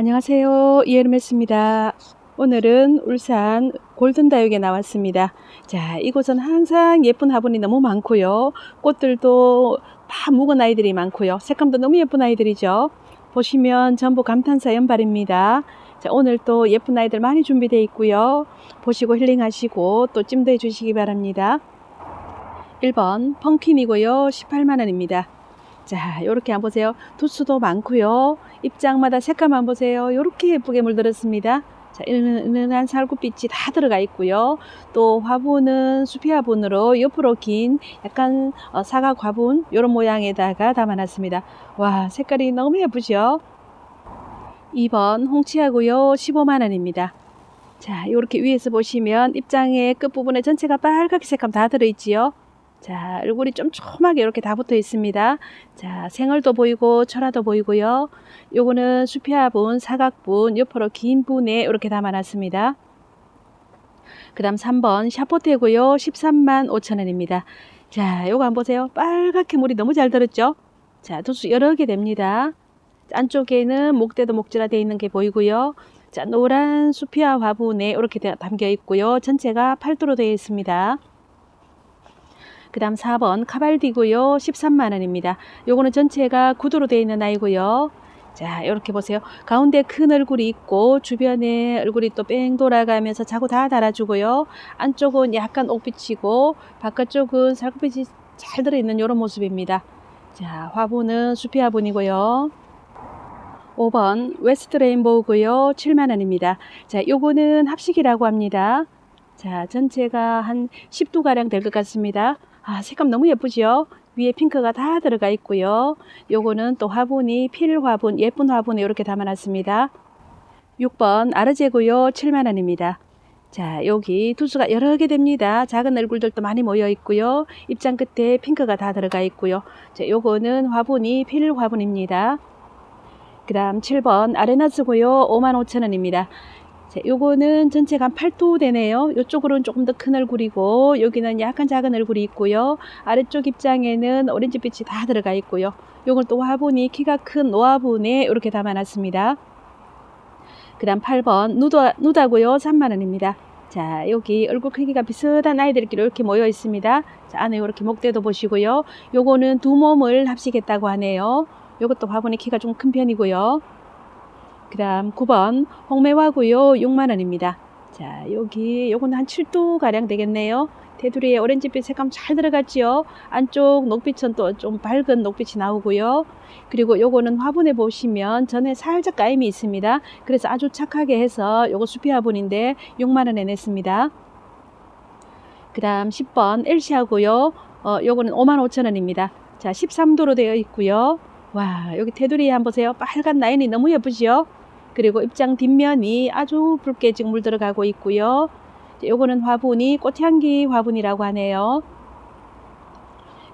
안녕하세요. 이에르메스입니다. 오늘은 울산 골든다육에 나왔습니다. 자, 이곳은 항상 예쁜 화분이 너무 많고요. 꽃들도 다 묵은 아이들이 많고요. 색감도 너무 예쁜 아이들이죠. 보시면 전부 감탄사 연발입니다. 자, 오늘 또 예쁜 아이들 많이 준비되어 있고요. 보시고 힐링하시고 또 찜도 해 주시기 바랍니다. 1번 펑킨이고요. 18만원입니다. 자, 요렇게 한번 보세요. 두수도 많고요. 입장마다 색감만 보세요. 요렇게 예쁘게 물들었습니다. 자, 은은한 살구빛이 다 들어가 있고요. 또 화분은 수피 화분으로 옆으로 긴 약간 어, 사각 화분 요런 모양에다가 담아놨습니다. 와, 색깔이 너무 예쁘죠? 2번 홍치하고요. 15만 원입니다. 자, 이렇게 위에서 보시면 입장의 끝부분에 전체가 빨갛게 색감 다 들어있지요. 자, 얼굴이 쫌쫌하게 이렇게 다 붙어 있습니다. 자, 생얼도 보이고 철화도 보이고요. 요거는 수피화분, 사각분, 옆으로 긴 분에 이렇게 담아놨습니다. 그 다음 3번 샤포테고요. 13만 5천원입니다. 자, 요거 한번 보세요. 빨갛게 물이 너무 잘 들었죠? 자, 도수 여러 개 됩니다. 안쪽에는 목대도 목재라 되어 있는 게 보이고요. 자, 노란 수피화 화분에 이렇게 담겨 있고요. 전체가 팔도로 되어 있습니다. 그 다음 4번 카발디고요. 13만원입니다. 요거는 전체가 구두로 되어 있는 아이고요. 자, 이렇게 보세요. 가운데 큰 얼굴이 있고 주변에 얼굴이 또 뺑 돌아가면서 자구 다 달아주고요. 안쪽은 약간 옥빛이고 바깥쪽은 살구빛이 잘 들어있는 이런 모습입니다. 자, 화분은 수피 화분이고요. 5번 웨스트 레인보우고요. 7만원입니다. 자, 요거는 합식이라고 합니다. 자, 전체가 한 10도가량 될 것 같습니다. 아, 색감 너무 예쁘죠? 위에 핑크가 다 들어가 있고요. 요거는 또 화분이 필 화분, 예쁜 화분에 이렇게 담아놨습니다. 6번 아르제고요. 7만원입니다. 자, 여기 두수가 여러 개 됩니다. 작은 얼굴들도 많이 모여 있고요. 입장 끝에 핑크가 다 들어가 있고요. 자, 요거는 화분이 필 화분입니다. 그 다음 7번 아레나스고요. 55,000원입니다. 자, 요거는 전체가 한 8도 되네요. 요쪽으로는 조금 더 큰 얼굴이고 여기는 약간 작은 얼굴이 있고요. 아래쪽 입장에는 오렌지빛이 다 들어가 있고요. 요건 또 화분이 키가 큰 노화분에 이렇게 담아놨습니다. 그 다음 8번 누다, 누다고요. 3만원입니다. 자 여기 얼굴 크기가 비슷한 아이들끼리 이렇게 모여 있습니다. 자 안에 이렇게 목대도 보시고요. 요거는 두 몸을 합치겠다고 하네요. 요것도 화분의 키가 좀 큰 편이고요. 그 다음 9번 홍매화고요 6만원입니다. 자 여기 요거는 한 7도 가량 되겠네요. 테두리에 오렌지빛 색감 잘 들어갔지요. 안쪽 녹빛은 또 좀 밝은 녹빛이 나오고요. 그리고 요거는 화분에 보시면 전에 살짝 까임이 있습니다. 그래서 아주 착하게 해서 요거 수피 화분인데 6만원에 냈습니다. 그 다음 10번 엘시하고요. 어, 요거는 55,000원입니다. 자 13도로 되어 있고요. 와 여기 테두리에 한번 보세요. 빨간 라인이 너무 예쁘지요? 그리고 입장 뒷면이 아주 붉게 지금 물 들어가고 있고요. 요거는 화분이 꽃향기 화분이라고 하네요.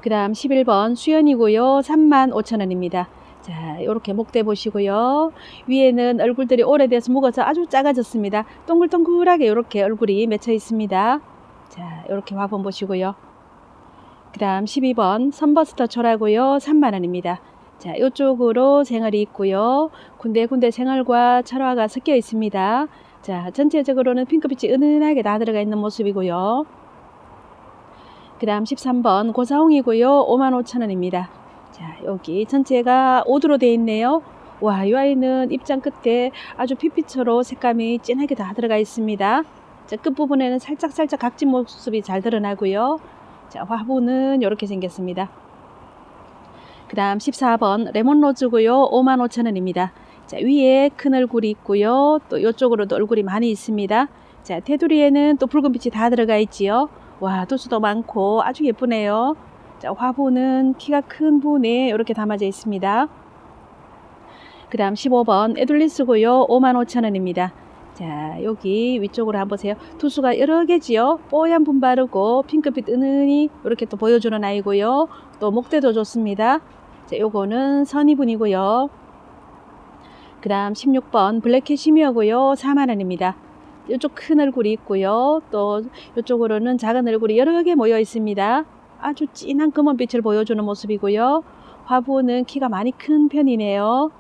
그 다음 11번 수연이고요. 35,000원입니다. 자, 이렇게 목대 보시고요. 위에는 얼굴들이 오래돼서 묵어서 아주 작아졌습니다. 동글동글하게 이렇게 얼굴이 맺혀 있습니다. 자, 이렇게 화분 보시고요. 그 다음 12번 선버스터 초라고요. 3만원입니다. 자, 이쪽으로 생얼이 있고요. 군데군데 생얼과 철화가 섞여 있습니다. 자, 전체적으로는 핑크빛이 은은하게 다 들어가 있는 모습이고요. 그 다음 13번 고사홍이고요. 55,000원입니다. 자, 여기 전체가 5도로 되어 있네요. 와, 이 아이는 입장 끝에 아주 피피처로 색감이 진하게 다 들어가 있습니다. 자, 끝부분에는 살짝살짝 각진 모습이 잘 드러나고요. 자, 화분은 이렇게 생겼습니다. 그 다음 14번 레몬로즈고요. 55,000원입니다. 자, 위에 큰 얼굴이 있고요. 또 이쪽으로도 얼굴이 많이 있습니다. 자, 테두리에는 또 붉은 빛이 다 들어가 있지요. 와, 도수도 많고 아주 예쁘네요. 자, 화분은 키가 큰 분에 이렇게 담아져 있습니다. 그 다음 15번 에둘리스고요. 55,000원입니다. 자, 여기 위쪽으로 한번 보세요. 두수가 여러 개지요. 뽀얀 분 바르고 핑크빛 은은히 이렇게 또 보여주는 아이고요. 또 목대도 좋습니다. 자, 요거는 선이분이고요. 그 다음 16번 블랙 캐시미어고요. 4만원입니다. 이쪽 큰 얼굴이 있고요. 또 이쪽으로는 작은 얼굴이 여러 개 모여 있습니다. 아주 진한 검은빛을 보여주는 모습이고요. 화분은 키가 많이 큰 편이네요.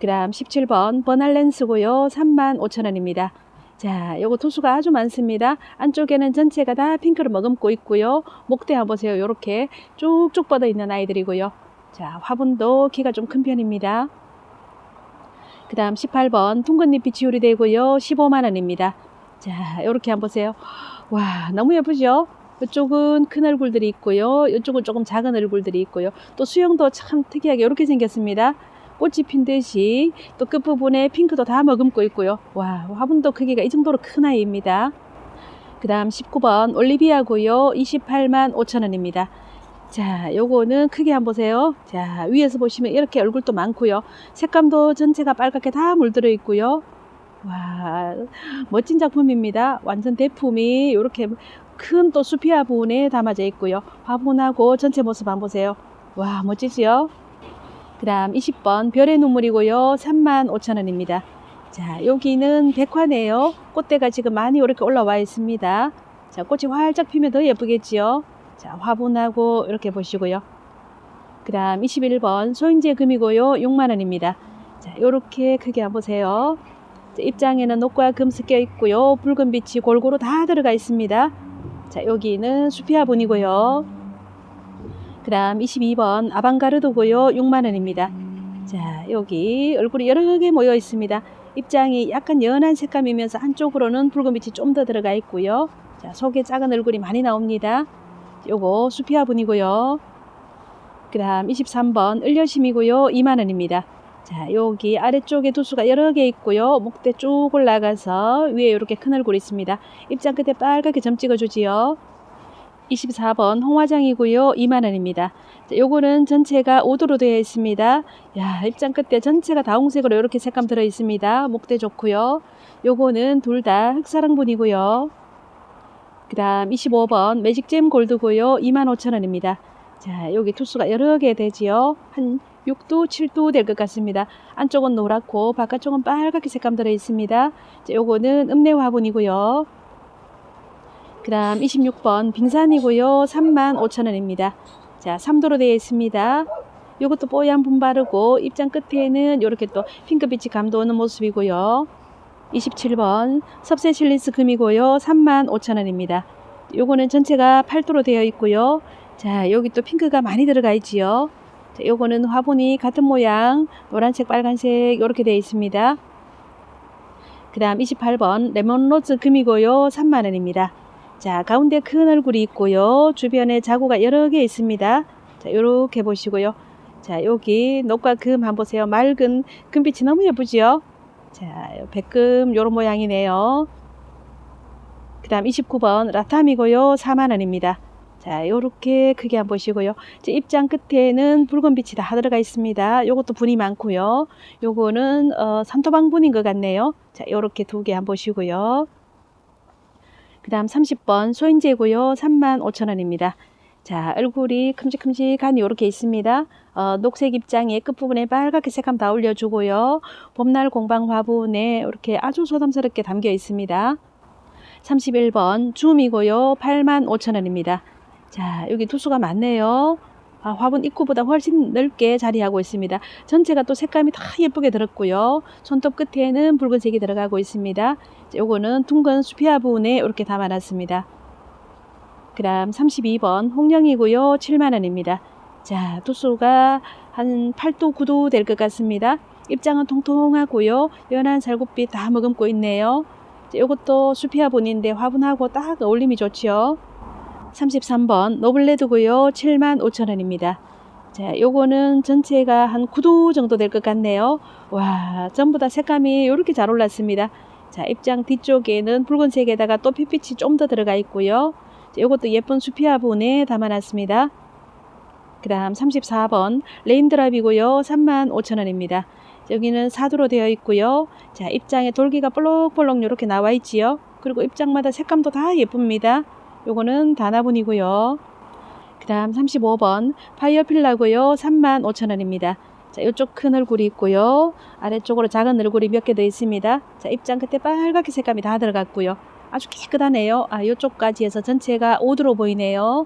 그다음 17번 버날렌스고요. 35,000원입니다. 자, 요거 도수가 아주 많습니다. 안쪽에는 전체가 다 핑크를 머금고 있고요. 목대 한번 보세요. 요렇게 쭉쭉 뻗어 있는 아이들이고요. 자, 화분도 키가 좀 큰 편입니다. 그 다음 18번 둥근잎이 지울이 되고요. 15만원입니다. 자, 요렇게 한번 보세요. 와, 너무 예쁘죠? 이쪽은 큰 얼굴들이 있고요. 이쪽은 조금 작은 얼굴들이 있고요. 또 수영도 참 특이하게 이렇게 생겼습니다. 꽃이 핀 듯이 또 끝부분에 핑크도 다 머금고 있고요. 와, 화분도 크기가 이 정도로 큰 아이입니다. 그 다음 19번 올리비아고요. 28만 5천원입니다. 자, 요거는 크게 한번 보세요. 자, 위에서 보시면 이렇게 얼굴도 많고요. 색감도 전체가 빨갛게 다 물들어 있고요. 와, 멋진 작품입니다. 완전 대품이 이렇게 큰 또 수피아 부분에 담아져 있고요. 화분하고 전체 모습 한번 보세요. 와, 멋지지요? 그 다음 20번 별의 눈물이고요. 35,000원입니다. 자, 여기는 백화네요. 꽃대가 지금 많이 이렇게 올라와 있습니다. 자, 꽃이 활짝 피면 더 예쁘겠지요. 자, 화분하고 이렇게 보시고요. 그 다음 21번 소인제 금이고요. 6만원입니다. 자, 요렇게 크게 한번 보세요. 자, 입장에는 녹과 금 섞여 있고요. 붉은 빛이 골고루 다 들어가 있습니다. 자, 여기는 수피아 분이고요. 그 다음 22번 아방가르도고요. 6만원입니다. 자, 여기 얼굴이 여러 개 모여 있습니다. 입장이 약간 연한 색감이면서 한쪽으로는 붉은 빛이 좀 더 들어가 있고요. 자, 속에 작은 얼굴이 많이 나옵니다. 요거 수피아 분이고요. 그 다음 23번 을려심이고요. 2만원입니다. 자, 여기 아래쪽에 두수가 여러 개 있고요. 목대 쭉 올라가서 위에 이렇게 큰 얼굴이 있습니다. 입장 끝에 빨갛게 점 찍어주지요. 24번 홍화장이고요. 2만원입니다. 요거는 전체가 5도로 되어 있습니다. 야, 입장 끝에 전체가 다홍색으로 이렇게 색감 들어 있습니다. 목대 좋고요. 요거는 둘 다 흑사랑분이고요. 그 다음 25번 매직잼 골드고요. 25,000원입니다. 자, 여기 투수가 여러 개 되지요. 한 6도, 7도 될 것 같습니다. 안쪽은 노랗고 바깥쪽은 빨갛게 색감 들어 있습니다. 자, 요거는 읍내 화분이고요. 그 다음 26번 빙산이고요. 35,000원입니다. 자, 3도로 되어 있습니다. 요것도 뽀얀 분 바르고 입장 끝에는 이렇게 또 핑크빛이 감도는 모습이고요. 27번 섭세실리스 금이고요. 35,000원입니다. 요거는 전체가 8도로 되어 있고요. 자, 여기 또 핑크가 많이 들어가 있지요. 자, 요거는 화분이 같은 모양 노란색, 빨간색 이렇게 되어 있습니다. 그 다음 28번 레몬로즈 금이고요. 3만원입니다. 자, 가운데 큰 얼굴이 있고요. 주변에 자구가 여러 개 있습니다. 자, 요렇게 보시고요. 자, 여기 녹과 금 한번 보세요. 맑은 금빛이 너무 예쁘지요? 자, 백금 요런 모양이네요. 그 다음 29번 라탐이고요. 4만원입니다. 자, 요렇게 크게 한번 보시고요. 자, 입장 끝에는 붉은 빛이 다 들어가 있습니다. 요것도 분이 많고요. 요거는 어, 산토방 분인 것 같네요. 자, 요렇게 두 개 한번 보시고요. 그 다음 30번 소인제고요. 35,000원입니다. 자, 얼굴이 큼직큼직한 이렇게 있습니다. 어, 녹색 입장에 끝부분에 빨갛게 색감 다 올려주고요. 봄날 공방 화분에 이렇게 아주 소담스럽게 담겨 있습니다. 31번 줌이고요. 85,000원입니다. 자, 여기 두수가 많네요. 아, 화분 입구보다 훨씬 넓게 자리하고 있습니다. 전체가 또 색감이 다 예쁘게 들었고요. 손톱 끝에는 붉은색이 들어가고 있습니다. 자, 요거는 둥근 수피아 부분에 이렇게 담아놨습니다. 그 다음 32번 홍령이고요. 7만원입니다. 자, 두수가 한 8도, 9도 될 것 같습니다. 입장은 통통하고요. 연한 살구빛 다 머금고 있네요. 자, 요것도 수피아 분인데 화분하고 딱 어울림이 좋지요. 33번 노블레드고요. 7만 5천원입니다. 자, 요거는 전체가 한 9도 정도 될 것 같네요. 와, 전부 다 색감이 이렇게 잘 올랐습니다. 자, 입장 뒤쪽에는 붉은색에다가 또 핏빛이 좀 더 들어가 있고요. 자, 요것도 예쁜 수피아 분에 담아놨습니다. 그 다음 34번 레인드랍이고요. 3만 5천원입니다. 여기는 사두로 되어 있고요. 자, 입장에 돌기가 볼록볼록 이렇게 나와 있지요. 그리고 입장마다 색감도 다 예쁩니다. 요거는 다나분이고요. 그 다음 35번 파이어필라고요. 35,000원입니다. 자, 이쪽 큰 얼굴이 있고요. 아래쪽으로 작은 얼굴이 몇 개 더 있습니다. 자, 입장 끝에 빨갛게 색감이 다 들어갔고요. 아주 깨끗하네요. 아, 이쪽까지 해서 전체가 오드로 보이네요.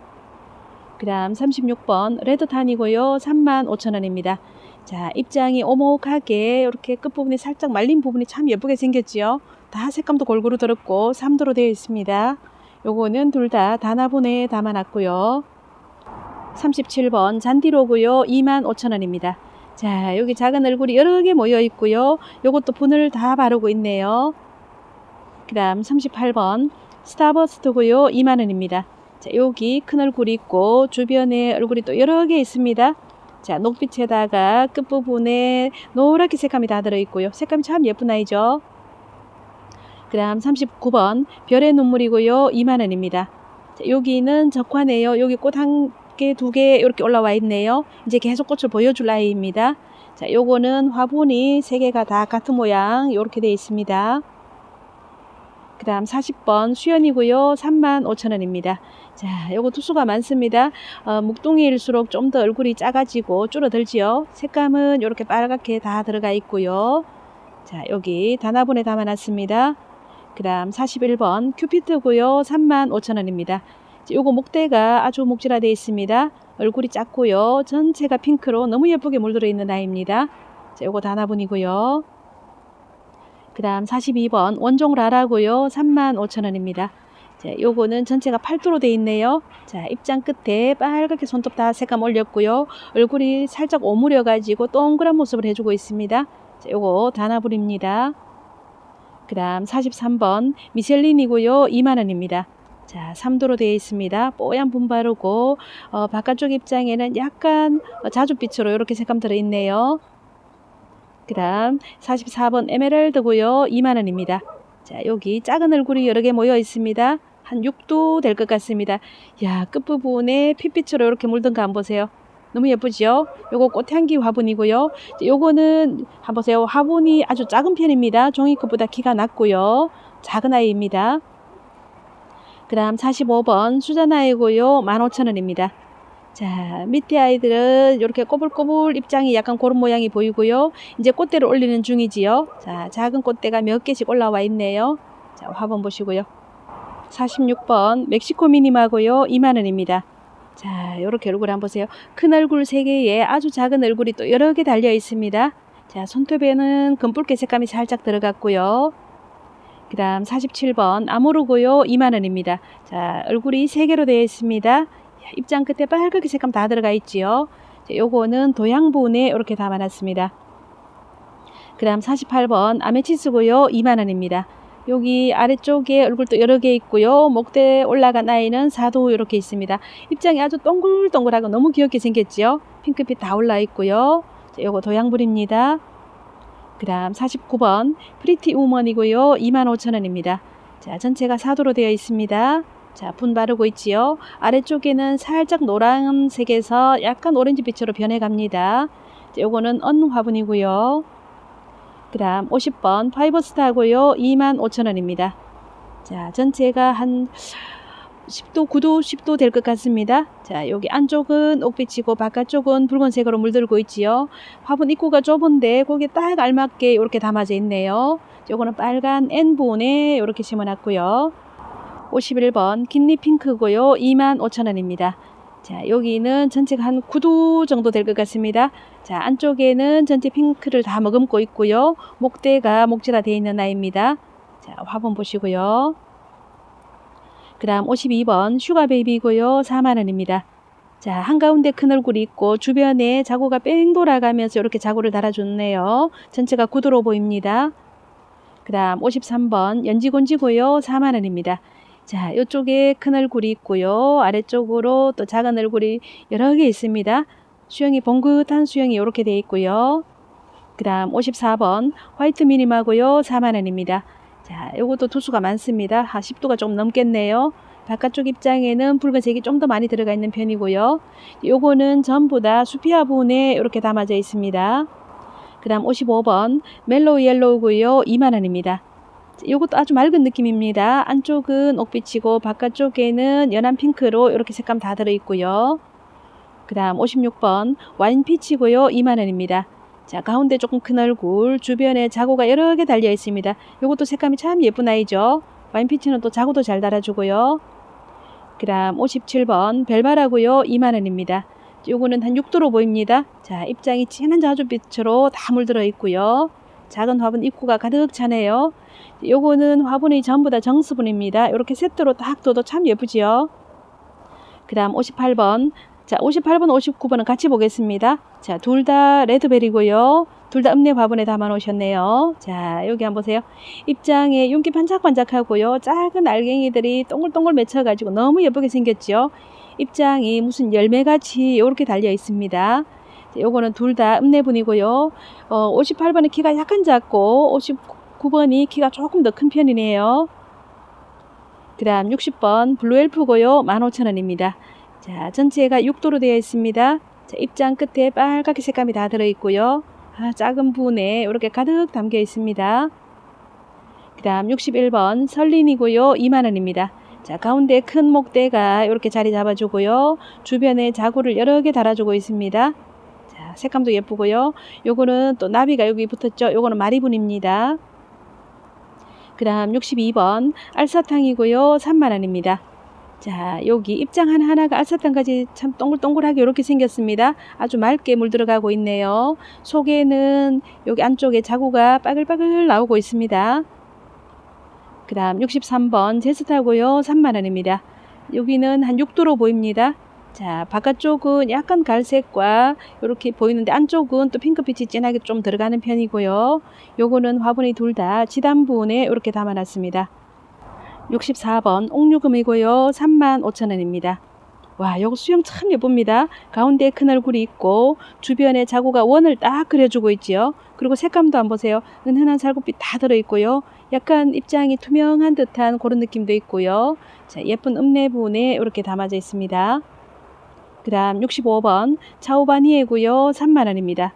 그 다음 36번 레드탄이고요. 35,000원입니다. 자, 입장이 오목하게 이렇게 끝부분이 살짝 말린 부분이 참 예쁘게 생겼지요. 다 색감도 골고루 들었고 3도로 되어 있습니다. 요거는 둘다 단화분에 담아놨고요. 37번 잔디로고요. 25,000원입니다. 자, 여기 작은 얼굴이 여러 개 모여 있고요. 요것도 분을 다 바르고 있네요. 그 다음 38번 스타버스트고요. 2만 원입니다. 자, 여기 큰 얼굴이 있고 주변에 얼굴이 또 여러 개 있습니다. 자, 녹빛에다가 끝부분에 노랗게 색감이 다 들어 있고요. 색감이 참 예쁜 아이죠. 그 다음 39번 별의 눈물이고요. 2만원입니다. 자, 여기는 적화네요. 여기 꽃 한 개, 두 개 이렇게 올라와 있네요. 이제 계속 꽃을 보여줄 아이입니다. 자, 요거는 화분이 세 개가 다 같은 모양 이렇게 되어 있습니다. 그 다음 40번 수연이고요. 35,000원입니다. 자, 요거 투수가 많습니다. 어, 묵둥이일수록 좀 더 얼굴이 작아지고 줄어들지요. 색감은 이렇게 빨갛게 다 들어가 있고요. 자, 여기 단화분에 담아놨습니다. 그 다음 41번 큐피트고요. 35,000원입니다. 요거 목대가 아주 목질화되어 있습니다. 얼굴이 작고요. 전체가 핑크로 너무 예쁘게 물들어 있는 아이입니다. 자, 요거 단화분이고요. 그 다음 42번 원종 라라고요. 35,000원입니다. 자, 요거는 전체가 팔도로 되어 있네요. 자, 입장 끝에 빨갛게 손톱 다 색감 올렸고요. 얼굴이 살짝 오므려 가지고 동그란 모습을 해주고 있습니다. 자, 요거 단화불입니다. 그 다음 43번 미셸린이고요. 2만원입니다. 자, 3도로 되어 있습니다. 뽀얀 분 바르고 어, 바깥쪽 입장에는 약간 어, 자줏빛으로 이렇게 색감 들어있네요. 그 다음 44번 에메랄드고요. 2만원입니다. 자, 여기 작은 얼굴이 여러 개 모여 있습니다. 한 6도 될 것 같습니다. 야, 끝부분에 핏빛으로 이렇게 물든 거 한번 보세요. 너무 예쁘죠? 요거 꽃향기 화분이고요. 요거는 한번 보세요. 화분이 아주 작은 편입니다. 종이컵보다 키가 낮고요. 작은 아이입니다. 그 다음 45번 수자나이고요. 15,000원입니다. 자, 밑에 아이들은 이렇게 꼬불꼬불 입장이 약간 그런 모양이 보이고요. 이제 꽃대를 올리는 중이지요. 자, 작은 꽃대가 몇 개씩 올라와 있네요. 자, 화분 보시고요. 46번 멕시코 미니마고요. 2만원입니다. 자, 이렇게 얼굴 한번 보세요. 큰 얼굴 3개에 아주 작은 얼굴이 또 여러 개 달려 있습니다. 자, 손톱에는 금붉게 색감이 살짝 들어갔고요. 그 다음 47번 아모르고요. 2만원입니다. 자, 얼굴이 3개로 되어 있습니다. 입장 끝에 빨갛게 색감 다 들어가 있지요. 자, 요거는 도양분에 이렇게 담아놨습니다. 그 다음 48번 아메치스고요. 2만원입니다. 여기 아래쪽에 얼굴도 여러 개 있고요. 목대 올라간 아이는 4도 이렇게 있습니다. 입장이 아주 동글동글하고 너무 귀엽게 생겼지요. 핑크빛 다 올라 있고요. 자, 요거 도양불입니다. 그 다음 49번 프리티 우먼이고요. 25,000원입니다. 자, 전체가 4도로 되어 있습니다. 자, 분 바르고 있지요. 아래쪽에는 살짝 노란색에서 약간 오렌지빛으로 변해갑니다. 자, 요거는 언 화분이고요. 그 다음 50번 파이버스타고요. 25,000원입니다. 자, 전체가 한 10도, 9도, 10도 될 것 같습니다. 자, 여기 안쪽은 옥빛이고 바깥쪽은 붉은색으로 물들고 있지요. 화분 입구가 좁은데 거기에 딱 알맞게 이렇게 담아져 있네요. 요거는 빨간 N본에 이렇게 심어놨고요. 51번 긴니 핑크고요. 25,000원입니다. 자, 여기는 전체가 한 9도 정도 될 것 같습니다. 자, 안쪽에는 전체 핑크를 다 머금고 있고요. 목대가 목질화 되어 있는 아이입니다. 자, 화분 보시고요. 그 다음 52번 슈가 베이비고요. 4만원입니다. 자, 한가운데 큰 얼굴이 있고 주변에 자구가 뺑 돌아가면서 이렇게 자구를 달아줬네요. 전체가 구도로 보입니다. 그 다음 53번 연지곤지고요. 4만원입니다. 자, 이쪽에 큰 얼굴이 있고요. 아래쪽으로 또 작은 얼굴이 여러 개 있습니다. 수영이 봉긋한 수영이 이렇게 되어 있고요. 그 다음 54번 화이트 미니마고요. 4만원입니다. 자, 요것도 투수가 많습니다. 한 10도가 좀 넘겠네요. 바깥쪽 입장에는 붉은색이 좀 더 많이 들어가 있는 편이고요. 요거는 전부 다 수피아분에 이렇게 담아져 있습니다. 그 다음 55번 멜로우 옐로우고요. 2만원입니다. 요것도 아주 맑은 느낌입니다. 안쪽은 옥빛이고 바깥쪽에는 연한 핑크로 이렇게 색감 다 들어있고요. 그 다음 56번 와인 피치고요. 2만원입니다. 자, 가운데 조금 큰 얼굴, 주변에 자구가 여러 개 달려 있습니다. 요것도 색감이 참 예쁜 아이죠. 와인 피치는 또 자구도 잘 달아주고요. 그 다음 57번 별바라고요 2만 원입니다. 요거는 한 6도로 보입니다. 자, 입장이 진한 자주빛으로 다 물들어 있고요. 작은 화분 입구가 가득 차네요. 요거는 화분이 전부 다 정수분입니다. 이렇게 세트로 딱 둬도 참 예쁘지요. 그 다음 58번. 자, 58번, 59번은 같이 보겠습니다. 자, 둘 다 레드벨이고요. 둘 다 읍내 화분에 담아 놓으셨네요. 자, 여기 한번 보세요. 입장에 윤기 반짝반짝하고요. 작은 알갱이들이 동글동글 맺혀 가지고 너무 예쁘게 생겼죠. 입장이 무슨 열매같이 이렇게 달려 있습니다. 자, 요거는 둘 다 읍내분이고요. 어, 58번은 키가 약간 작고 59 번이 키가 조금 더 큰 편이네요. 그 다음 60번 블루엘프고요. 15,000원입니다. 자, 전체가 6도로 되어 있습니다. 자, 입장 끝에 빨갛게 색감이 다 들어있고요. 아, 작은 분에 이렇게 가득 담겨 있습니다. 그 다음 61번 설린이고요. 2만원입니다. 자, 가운데 큰 목대가 이렇게 자리 잡아주고요. 주변에 자구를 여러 개 달아주고 있습니다. 자, 색감도 예쁘고요. 요거는 또 나비가 여기 붙었죠. 요거는 마리분입니다. 그 다음 62번 알사탕이고요. 3만원입니다. 자, 여기 입장 하나하나가 알사탕까지 참 동글동글하게 이렇게 생겼습니다. 아주 맑게 물들어가고 있네요. 속에는 여기 안쪽에 자구가 빠글빠글 나오고 있습니다. 그 다음 63번 제스타고요. 3만원입니다. 여기는 한 6도로 보입니다. 자, 바깥쪽은 약간 갈색과 이렇게 보이는데 안쪽은 또 핑크빛이 진하게 좀 들어가는 편이고요. 요거는 화분이 둘 다 지단분에 이렇게 담아놨습니다. 64번 옥류금이고요. 35,000원입니다. 와, 요거 수영 참 예쁩니다. 가운데 큰 얼굴이 있고 주변에 자구가 원을 딱 그려주고 있지요. 그리고 색감도 한번 보세요. 은은한 살구빛 다 들어있고요. 약간 입장이 투명한 듯한 그런 느낌도 있고요. 자, 예쁜 읍내분에 이렇게 담아져 있습니다. 그 다음 65번 차오바니에고요. 3만 원입니다.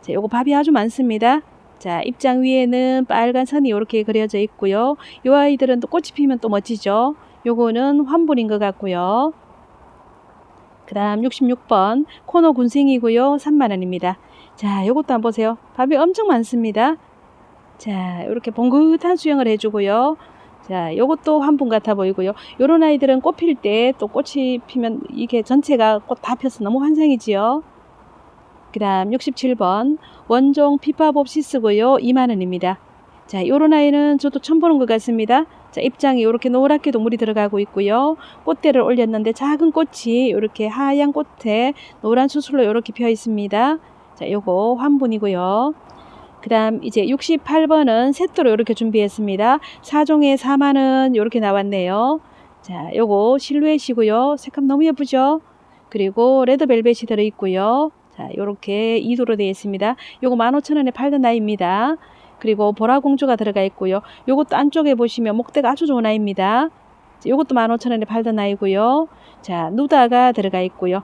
자, 요거 밥이 아주 많습니다. 자, 입장 위에는 빨간 선이 이렇게 그려져 있고요. 요 아이들은 또 꽃이 피면 또 멋지죠. 요거는 환불인 것 같고요. 그 다음 66번 코너 군생이고요. 3만원입니다. 자, 요것도 한번 보세요. 밥이 엄청 많습니다. 자, 이렇게 봉긋한 수영을 해주고요. 자, 요것도 환분 같아 보이고요. 요런 아이들은 꽃 필 때 또 꽃이 피면 이게 전체가 꽃 다 펴서 너무 환상이지요. 그 다음 67번 원종 피파봅시스고요. 2만원입니다. 자, 요런 아이는 저도 처음 보는 것 같습니다. 자, 입장이 이렇게 노랗게 동물이 들어가고 있고요. 꽃대를 올렸는데 작은 꽃이 이렇게 하얀 꽃에 노란 수술로 이렇게 펴 있습니다. 자, 요거 환분이고요. 그 다음 이제 68번은 세트로 이렇게 준비했습니다. 4종에 4만원 이렇게 나왔네요. 자, 요거 실루엣이고요. 색감 너무 예쁘죠? 그리고 레드벨벳이 들어있고요. 자, 요렇게 2도로 되어 있습니다. 요거 15,000원에 팔던 아이입니다. 그리고 보라공주가 들어가 있고요. 요것도 안쪽에 보시면 목대가 아주 좋은 아이입니다. 자, 요것도 15,000원에 팔던 아이고요. 자, 누다가 들어가 있고요.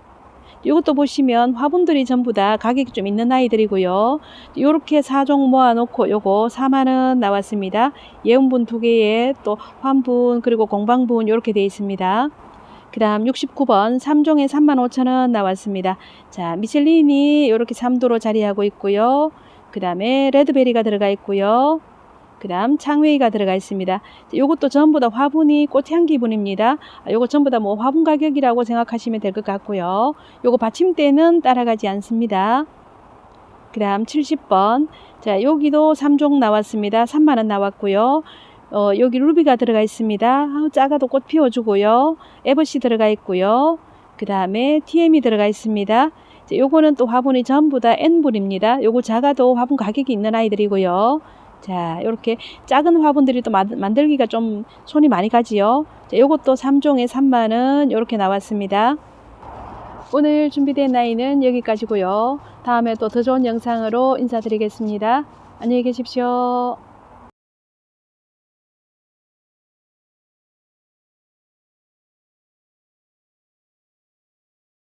요것도 보시면 화분들이 전부 다 가격이 좀 있는 아이들이고요. 요렇게 4종 모아놓고 요거 4만원 나왔습니다. 예운분 두 개에 또 환분 그리고 공방분 요렇게 되어 있습니다. 그 다음 69번 3종에 35,000원 나왔습니다. 자, 미첼린이 이렇게 3도로 자리하고 있고요. 그 다음에 레드베리가 들어가 있고요. 그 다음 창웨이가 들어가 있습니다. 요것도 전부 다 화분이 꽃향기분입니다. 아, 요거 전부 다 뭐 화분 가격이라고 생각하시면 될 것 같고요. 요거 받침대는 따라가지 않습니다. 그 다음 70번. 자, 여기도 3종 나왔습니다. 3만원 나왔고요. 어, 여기 루비가 들어가 있습니다. 아, 작아도 꽃 피워주고요. 에버시 들어가 있고요. 그 다음에 TM이 들어가 있습니다. 자, 요거는 또 화분이 전부 다 N분입니다. 요거 작아도 화분 가격이 있는 아이들이고요. 자, 이렇게 작은 화분들이 또 만, 만들기가 좀 손이 많이 가지요. 자, 요것도 3종에 3만원 이렇게 나왔습니다. 오늘 준비된 나이는 여기까지고요. 다음에 또 더 좋은 영상으로 인사드리겠습니다. 안녕히 계십시오.